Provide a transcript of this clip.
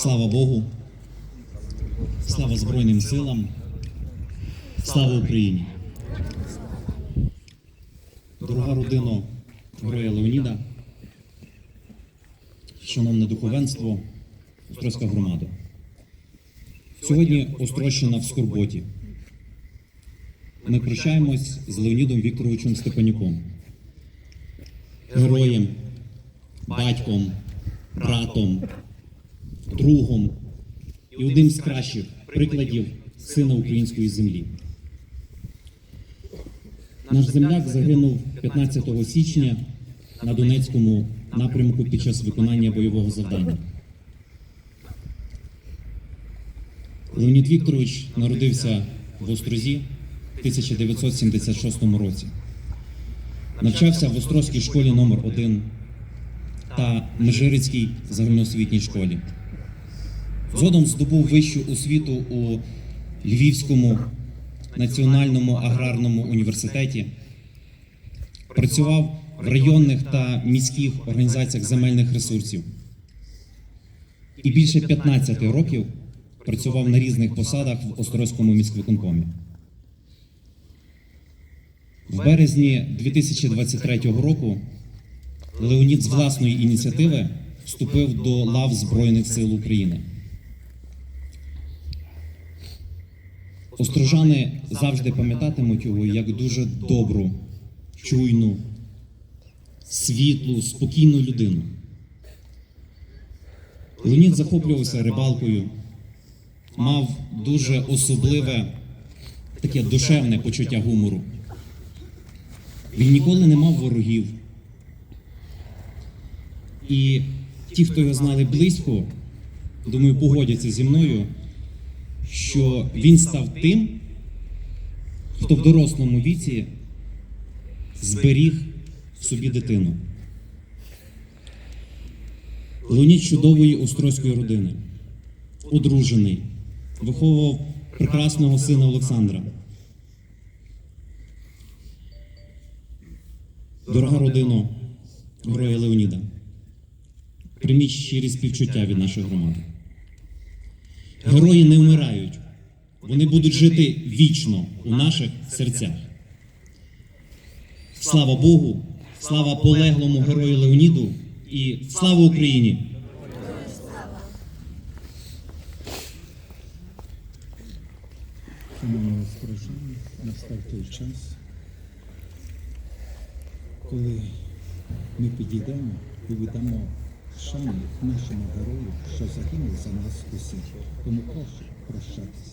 Слава Богу, слава Збройним силам, слава Україні. Дорога родина Героя Леоніда, шановне духовенство, Острозька громада. Сьогодні Острощина в Скорботі. Ми прощаємось з Леонідом Вікторовичем Степанюком, героєм, батьком, братом, другом і одним з кращих прикладів сина української землі. Наш земляк загинув 15 січня на Донецькому напрямку під час виконання бойового завдання. Леонід Вікторович народився в Острозі в 1976 році. Навчався в Острозькій школі номер 1 та Межирицькій загальноосвітній школі. Згодом здобув вищу освіту у Львівському національному аграрному університеті. Працював в районних та міських організаціях земельних ресурсів. І більше 15 років працював на різних посадах в Острозькому міськвиконкомі. В березні 2023 року Леонід з власної ініціативи вступив до лав Збройних сил України. Острожани завжди пам'ятатимуть його як дуже добру, чуйну, світлу, спокійну людину. Леонід захоплювався рибалкою, мав дуже особливе таке душевне почуття гумору. Він ніколи не мав ворогів. І ті, хто його знали близько, думаю, погодяться зі мною, що він став тим, хто в дорослому віці зберіг в собі дитину. Леонід чудової острозької родини, одружений, виховував прекрасного сина Олександра. Дорога родина героя Леоніда, прийміть щирі співчуття від нашої громади. Герої не вмирають, вони будуть жити вічно у наших серцях. Слава Богу, слава полеглому герою Леоніду і слава Україні! Настав той час, коли ми підійдемо і віддамо шану нашому герою, що загинув за нас усіх. Тому прошу прощатися.